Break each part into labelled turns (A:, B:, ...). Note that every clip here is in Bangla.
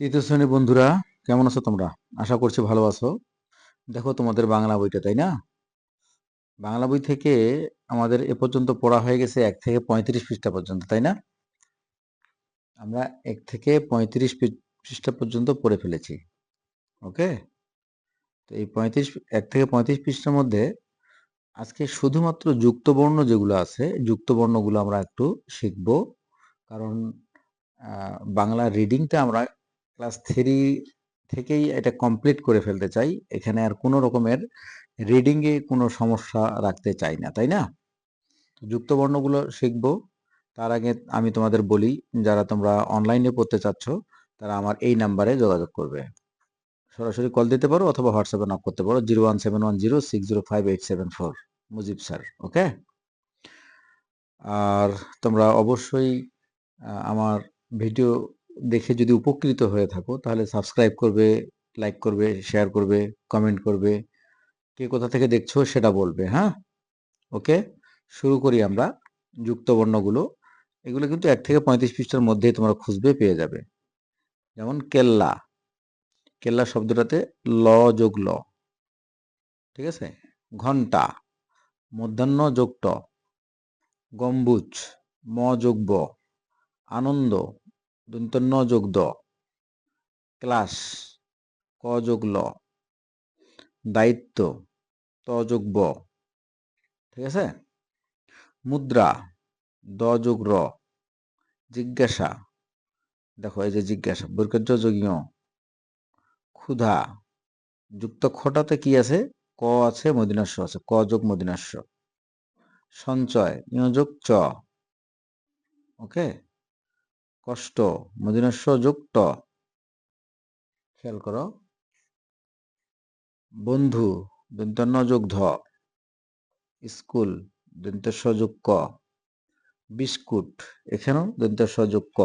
A: তৃতীয় শ্রেণির বন্ধুরা, কেমন আছো তোমরা? আশা করছি ভালো আছো। দেখো তোমাদের বাংলা বইটা, তাই না? বাংলা বই থেকে আমাদের এ পর্যন্ত পড়া হয়ে গেছে এক থেকে পঁয়ত্রিশ পৃষ্ঠা পর্যন্ত, তাই না? আমরা এক থেকে পঁয়ত্রিশ পৃষ্ঠা পর্যন্ত পড়ে ফেলেছি ওকে তো এই পঁয়ত্রিশ, এক থেকে পঁয়ত্রিশ পৃষ্ঠার মধ্যে আজকে শুধুমাত্র যুক্তবর্ণ যেগুলো আছে, যুক্তবর্ণগুলো আমরা একটু শিখব। কারণ বাংলা রিডিংটা আমরা ক্লাস থ্রি থেকেই এটা কমপ্লিট করে ফেলতে চাই। এখানে আর কোনো রকমের রিডিংয়ে কোনো সমস্যা রাখতে চাই না, তাই না? যুক্ত বর্ণগুলো শিখব। তার আগে আমি তোমাদের বলি, যারা তোমরা অনলাইনে পড়তে চাচ্ছ, তারা আমার এই নাম্বারে যোগাযোগ করবে। সরাসরি কল দিতে পারো অথবা হোয়াটসঅ্যাপে নক করতে পারো zero one seven one zero six zero five eight seven four Mujib sir okay আর তোমরা অবশ্যই আমার ভিডিও দেখে যদি উপকৃত হয়ে থাকো, তাহলে সাবস্ক্রাইব করবে লাইক করবে শেয়ার করবে কমেন্ট করবে। কে কোথা থেকে দেখছ সেটা বলবে হ্যাঁ? ওকে শুরু করি আমরা যুক্ত বর্ণগুলো। এগুলো কিন্তু এক থেকে পঁয়ত্রিশ পৃষ্ঠার মধ্যেই তোমরা খুঁজবে, পেয়ে যাবে। যেমন কেল্লা। কেল্লা শব্দটাতে ল যোগ ল। ঠিক আছে? ঘণ্টা। মধ্যাহ্ন যোগ ট। গম্বুজ। ম যোগ ব। আনন্দ। দন্তন্য যোগ দ। ক্লাস, ক যোগ ল। দায়িত্ব, ত যোগ ব। ঠিক আছে? মুদ্রা, দ যোগ র। জিজ্ঞাসা, দেখো এই যে জিজ্ঞাসা বৈকর্য যোগীয়। ক্ষুধা, যুক্ত খটাতে কি আছে? ক আছে, মদিনাস্য আছে। ক যোগ মদিনাস্য। সঞ্চয়, নিয়োজক চ। ওকে? কষ্ট মদিনস্য যুক্ত খেয়াল করো। বন্ধু দন্তন্য যোগ ধ স্কুল দন্তেস্ব যোগ ক বিস্কুট, এখানেও দন্তেস্ব যোগ ক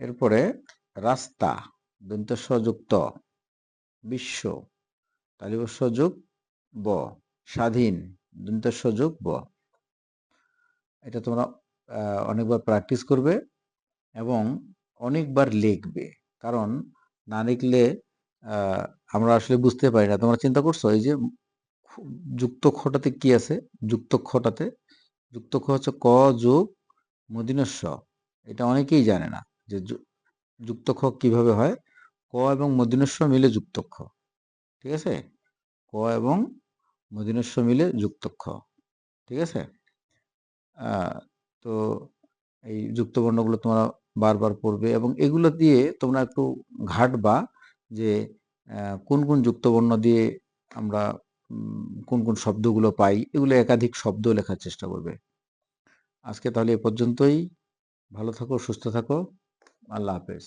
A: এরপরে রাস্তা দন্তেস্ব যুক্ত বিশ্ব তালিবস্ব যোগ ব স্বাধীন দন্তেস্ব যোগ ব এটা তোমরা অনেকবার প্র্যাকটিস করবে এবং অনেকবার লিখবে। কারণ না লিখলে আমরা আসলে বুঝতে পারি না। তোমরা চিন্তা করছ, এই যে যুক্ত খটাতে কি আছে? যুক্ত খটাতে যুক্ত খ হচ্ছে ক যোগ মদিনস্ব। এটা অনেকেই জানে না যে যুক্ত খ কীভাবে হয়? ক এবং মদিনস্ব মিলে যুক্ত খ। ঠিক আছে? ক এবং মদিনস্ব মিলে যুক্ত খ। ঠিক আছে? তো এই যুক্তবর্ণগুলো তোমরা বারবার পড়বে এবং এগুলো দিয়ে তোমরা একটু ঘাটবা যে কোন কোন যুক্তবর্ণ দিয়ে আমরা কোন কোন শব্দগুলো পাই, এগুলো একাধিক শব্দ লেখার চেষ্টা করবে। আজকে তাহলে এ পর্যন্তই। ভালো থাকো, সুস্থ থাকো। আল্লাহ হাফেজ।